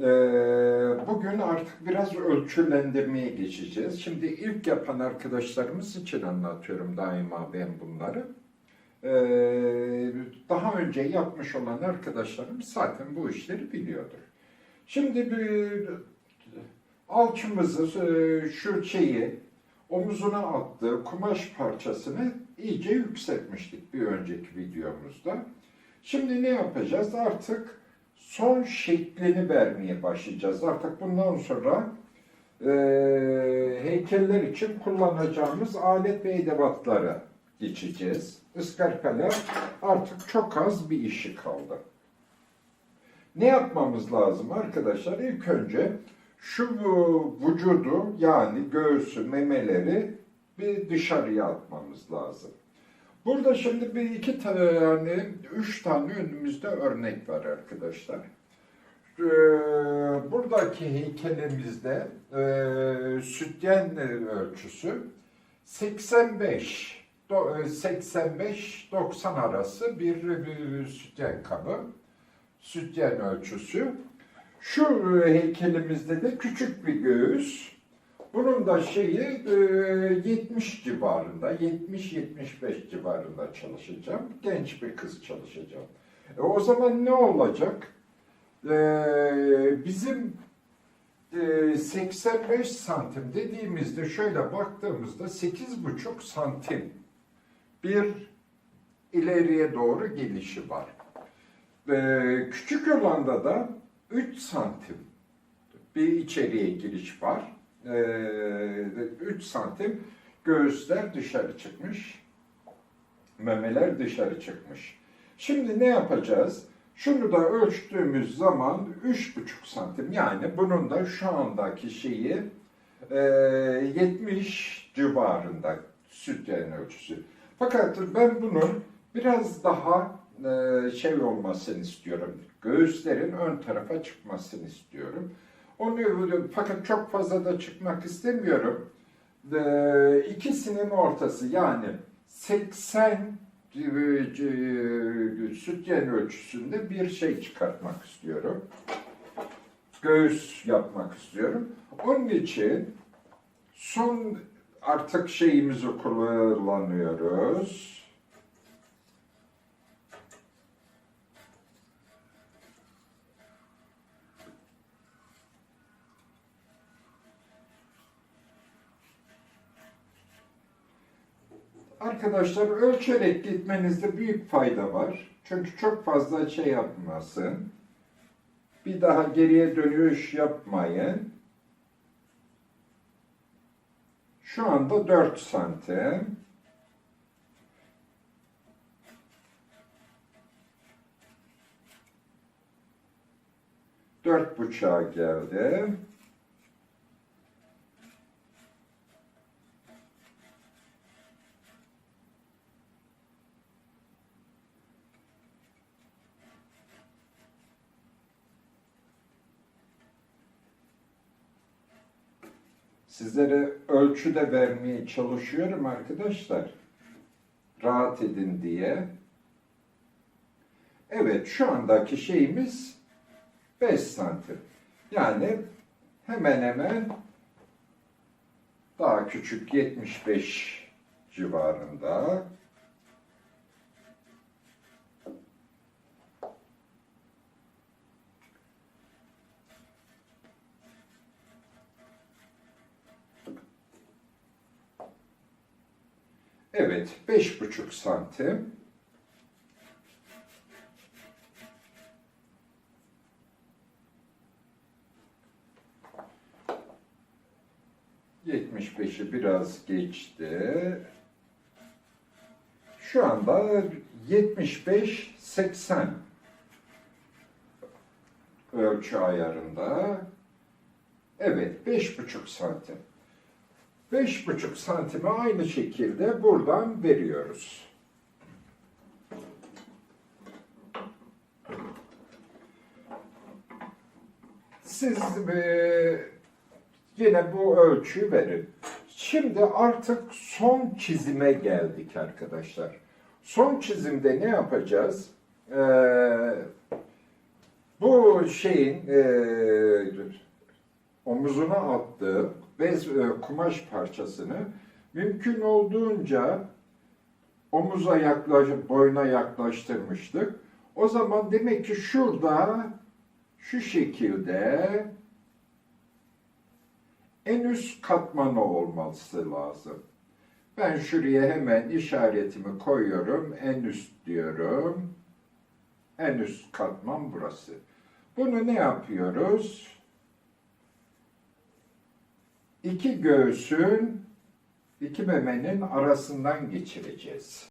Ee, bugün artık biraz ölçülendirmeye geçeceğiz. Şimdi ilk yapan arkadaşlarımız için anlatıyorum daima ben bunları. Ee, daha önce yapmış olan arkadaşlarım zaten bu işleri biliyordur. Şimdi bir alçımızı, e, şu şeyi omuzuna attığı kumaş parçasını iyice yükseltmiştik bir önceki videomuzda. Şimdi ne yapacağız? Artık son şeklini vermeye başlayacağız. Artık bundan sonra e, heykeller için kullanacağımız alet ve edevatlara geçeceğiz. Iskarpeler artık çok az bir işi kaldı. Ne yapmamız lazım arkadaşlar? İlk önce şu vücudu yani göğsü, memeleri bir dışarıya atmamız lazım. Burada şimdi bir iki tane, yani üç tane önümüzde örnek var arkadaşlar. Ee, buradaki heykelimizde e, sütyen ölçüsü 85 do- e, 85-90 arası bir, bir sütyen kabı, sütyen ölçüsü. Şu heykelimizde de küçük bir göğüs. Bunun da şeyi e, 70 civarında, 70-75 civarında çalışacağım. Genç bir kız çalışacağım. E, o zaman ne olacak? E, bizim e, 85 santim dediğimizde şöyle baktığımızda 8,5 santim bir ileriye doğru gelişi var. E, küçük olanda da 3 santim bir içeriye giriş var. Ee, 3 santim göğüsler dışarı çıkmış. Memeler dışarı çıkmış. Şimdi ne yapacağız? Şunu da ölçtüğümüz zaman 3,5 santim yani bunun da şu andaki şeyi e, 70 civarında sütyen ölçüsü. Fakat ben bunun biraz daha e, şey olmasını istiyorum. Göğüslerin ön tarafa çıkmasını istiyorum. Onu fakat çok fazla da çıkmak istemiyorum. E, ikisinin ortası yani 80 e, e, sütyen ölçüsünde bir şey çıkartmak istiyorum. Göğüs yapmak istiyorum. Onun için son artık şeyimizi kullanıyoruz. Arkadaşlar ölçerek gitmenizde büyük fayda var. Çünkü çok fazla şey yapmasın. Bir daha geriye dönüş yapmayın. Şu anda 4 santim. Dört buçuğa geldi. Sizlere ölçü de vermeye çalışıyorum arkadaşlar. Rahat edin diye. Evet şu andaki şeyimiz 5 santim. Yani hemen hemen daha küçük 75 civarında. Evet, beş buçuk santim. Yetmiş beşi biraz geçti. Şu anda 75-80 ölçü ayarında. Evet, beş buçuk santim. Beş buçuk santime aynı şekilde buradan veriyoruz. Siz e, yine bu ölçüyü verin. Şimdi artık son çizime geldik arkadaşlar. Son çizimde ne yapacağız? Ee, Bu şeyin eee omuzuna attığı bez e, kumaş parçasını mümkün olduğunca omuza yaklaş, boyuna yaklaştırmıştık. O zaman demek ki şurada şu şekilde en üst katmanı olması lazım. Ben şuraya hemen işaretimi koyuyorum. En üst diyorum. En üst katman burası. Bunu ne yapıyoruz? İki göğsün, iki memenin arasından geçireceğiz.